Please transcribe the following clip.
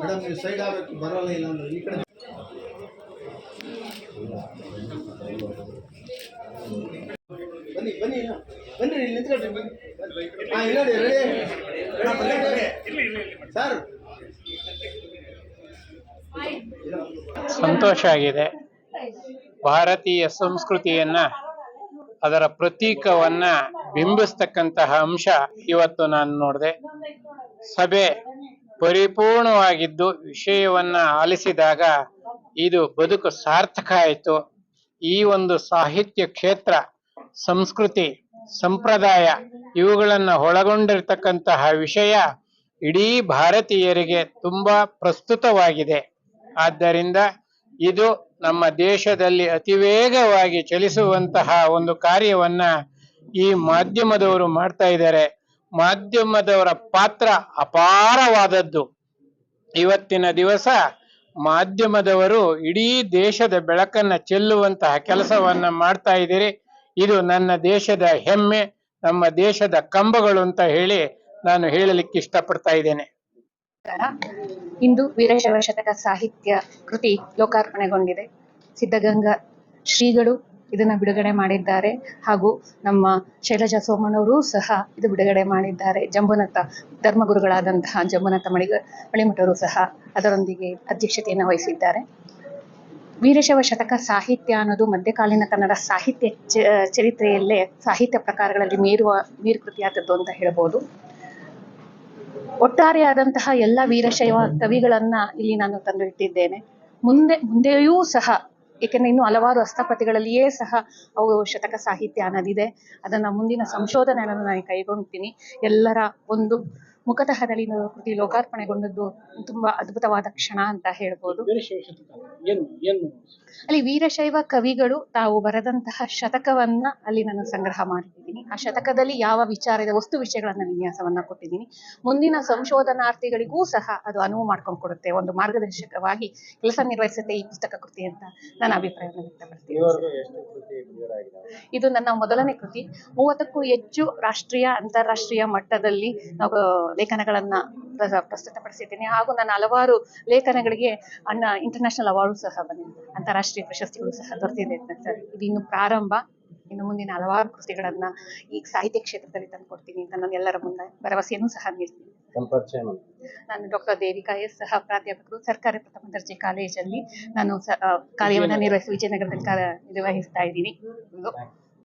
Madam, ನೀವು side ಆಗಬೇಕು, ಬರೋಲ್ಲ ಇಲ್ಲ ಅಂದ್ರೆ ಈ ಕಡೆ ಬನ್ನಿ ಬನ್ನಿ. ಬನ್ನಿ, ಇಲ್ಲಿ ನಿಂತ್ಕೊಳ್ರಿ, ಬನ್ನಿ. ಇಲ್ಲ ಸರ್ ಸಂತೋಷ ಆಗಿದೆ. ಭಾರತೀಯ ಸಂಸ್ಕೃತಿಯನ್ನ, ಅದರ ಪ್ರತೀಕವನ್ನ ಬಿಂಬಿಸ್ತಕ್ಕಂತಹ ಅಂಶ ಇವತ್ತು ನಾನು ನೋಡಿದೆ. ಸಭೆ ಪರಿಪೂರ್ಣವಾಗಿದ್ದು ವಿಷಯವನ್ನ ಆಲಿಸಿದಾಗ ಇದು ಬದುಕು ಸಾರ್ಥಕ ಆಯಿತು. ಈ ಒಂದು ಸಾಹಿತ್ಯ ಕ್ಷೇತ್ರ, ಸಂಸ್ಕೃತಿ, ಸಂಪ್ರದಾಯ ಇವುಗಳನ್ನ ಒಳಗೊಂಡಿರ್ತಕ್ಕಂತಹ ವಿಷಯ ಇಡೀ ಭಾರತೀಯರಿಗೆ ತುಂಬಾ ಪ್ರಸ್ತುತವಾಗಿದೆ. ಆದ್ದರಿಂದ ಇದು ನಮ್ಮ ದೇಶದಲ್ಲಿ ಅತಿ ವೇಗವಾಗಿ ಚಲಿಸುವಂತಹ ಒಂದು ಕಾರ್ಯವನ್ನ ಈ ಮಾಧ್ಯಮದವರು ಮಾಡ್ತಾ ಇದ್ದಾರೆ. ಮಾಧ್ಯಮದವರ ಪಾತ್ರ ಅಪಾರವಾದದ್ದು. ಇವತ್ತಿನ ದಿವಸ ಮಾಧ್ಯಮದವರು ಇಡೀ ದೇಶದ ಬೆಳಕನ್ನ ಚೆಲ್ಲುವಂತಹ ಕೆಲಸವನ್ನ ಮಾಡ್ತಾ ಇದ್ದೀರಿ. ಇದು ನನ್ನ ದೇಶದ ಹೆಮ್ಮೆ, ನಮ್ಮ ದೇಶದ ಕಂಬಗಳು ಅಂತ ಹೇಳಿ ನಾನು ಹೇಳಲಿಕ್ಕೆ ಇಷ್ಟಪಡ್ತಾ ಇದ್ದೇನೆ. ಇಂದು ವೀರಶೈವ ಶತಕ ಸಾಹಿತ್ಯ ಕೃತಿ ಲೋಕಾರ್ಪಣೆಗೊಂಡಿದೆ. ಸಿದ್ಧಗಂಗಾ ಶ್ರೀಗಳು ಇದನ್ನ ಬಿಡುಗಡೆ ಮಾಡಿದ್ದಾರೆ. ಹಾಗೂ ನಮ್ಮ ಶೈಲಜಾ ಸೋಮಣ್ಣವರು ಸಹ ಇದು ಬಿಡುಗಡೆ ಮಾಡಿದ್ದಾರೆ. ಜಂಬುನಾಥ ಧರ್ಮಗುರುಗಳಾದಂತಹ ಜಂಬುನಾಥ ಮಳಿಗ, ಮಳಿಮಠರು ಸಹ ಅದರೊಂದಿಗೆ ಅಧ್ಯಕ್ಷತೆಯನ್ನು ವಹಿಸಿದ್ದಾರೆ. ವೀರಶೈವ ಶತಕ ಸಾಹಿತ್ಯ ಅನ್ನೋದು ಮಧ್ಯಕಾಲೀನ ಕನ್ನಡ ಸಾಹಿತ್ಯ ಚರಿತ್ರೆಯಲ್ಲೇ ಸಾಹಿತ್ಯ ಪ್ರಕಾರಗಳಲ್ಲಿ ಮೀರುವ, ಮೀರುಕೃತಿಯಾದದ್ದು ಅಂತ ಹೇಳ್ಬೋದು. ಒಟ್ಟಾರೆಯಾದಂತಹ ಎಲ್ಲ ವೀರಶೈವ ಕವಿಗಳನ್ನ ಇಲ್ಲಿ ನಾನು ತಂದು ಇಟ್ಟಿದ್ದೇನೆ. ಮುಂದೆ, ಮುಂದೆಯೂ ಸಹ ಏಕೆಂದ್ರೆ ಇನ್ನು ಹಲವಾರು ಹಸ್ತಪ್ರತಿಗಳಲ್ಲಿಯೇ ಸಹ ಅವು ಶತಕ ಸಾಹಿತ್ಯ ಅನ್ನೋದಿದೆ. ಅದನ್ನ ಮುಂದಿನ ಸಂಶೋಧನೆಗಳನ್ನು ನಾನು ಕೈಗೊಳ್ತೀನಿ ಎಲ್ಲರ ಒಂದು ಮುಖತಃದಲ್ಲಿ ಇದು ಕೃತಿ ಲೋಕಾರ್ಪಣೆಗೊಂಡದ್ದು ತುಂಬಾ ಅದ್ಭುತವಾದ ಕ್ಷಣ ಅಂತ ಹೇಳ್ಬೋದು. ಅಲ್ಲಿ ವೀರಶೈವ ಕವಿಗಳು ತಾವು ಬರೆದಂತಹ ಶತಕವನ್ನ ಅಲ್ಲಿ ನಾನು ಸಂಗ್ರಹ ಮಾಡಿದ್ದೀನಿ ಆ ಶತಕದಲ್ಲಿ ಯಾವ ವಿಚಾರದ ವಸ್ತು ವಿಷಯಗಳನ್ನ ವಿನ್ಯಾಸವನ್ನ ಕೊಟ್ಟಿದ್ದೀನಿ. ಮುಂದಿನ ಸಂಶೋಧನಾರ್ಥಿಗಳಿಗೂ ಸಹ ಅದು ಅನುವು ಮಾಡ್ಕೊಂಡು ಕೊಡುತ್ತೆ. ಒಂದು ಮಾರ್ಗದರ್ಶಕವಾಗಿ ಕೆಲಸ ನಿರ್ವಹಿಸುತ್ತೆ ಈ ಪುಸ್ತಕ ಕೃತಿ ಅಂತ ನನ್ನ ಅಭಿಪ್ರಾಯವನ್ನು ವ್ಯಕ್ತಪಡಿಸ್ತೀನಿ. ಇದು ನನ್ನ ಮೊದಲನೇ ಕೃತಿ. ಮೂವತ್ತಕ್ಕೂ ಹೆಚ್ಚು ರಾಷ್ಟ್ರೀಯ ಅಂತಾರಾಷ್ಟ್ರೀಯ ಮಟ್ಟದಲ್ಲಿ ನಾವು ಲೇಖನಗಳನ್ನ ಪ್ರಸ್ತುತ ಪ್ರಸ್ತುತಪಡಿಸಿದ್ದೀನಿ. ಹಾಗೂ ನನ್ನ ಹಲವಾರು ಲೇಖನಗಳಿಗೆ ಅಣ್ಣ ಇಂಟರ್ನ್ಯಾಷನಲ್ ಅವಾರ್ಡು ಸಹ ಬಂದಿದೆ. ಅಂತಾರಾಷ್ಟ್ರೀಯ ಪ್ರಶಸ್ತಿಗಳು ಸಹ ದೊರೆತಿದೆ ಸರ್. ಇದು ಇನ್ನು ಪ್ರಾರಂಭ. ಇನ್ನು ಮುಂದಿನ ಹಲವಾರು ಕೃತಿಗಳನ್ನ ಈ ಸಾಹಿತ್ಯ ಕ್ಷೇತ್ರದಲ್ಲಿ ತಂದುಕೊಡ್ತೀನಿ ಅಂತ ನಾನು ಎಲ್ಲರ ಮುಂದೆ ಭರವಸೆಯನ್ನು ಸಹ ನೀಡ್ತೀನಿ. ನಾನು ಡಾಕ್ಟರ್ ದೇವಿಕಾ ಎಸ್ ಸಹ ಪ್ರಾಧ್ಯಾಪಕರು. ಸರ್ಕಾರಿ ಪ್ರಥಮ ದರ್ಜೆ ಕಾಲೇಜಲ್ಲಿ ನಾನು ಕಾರ್ಯವನ್ನು ನಿರ್ವಹಿಸಿ ವಿಜಯನಗರದಲ್ಲಿ ನಿರ್ವಹಿಸ್ತಾ ಇದ್ದೀನಿ. ಇದು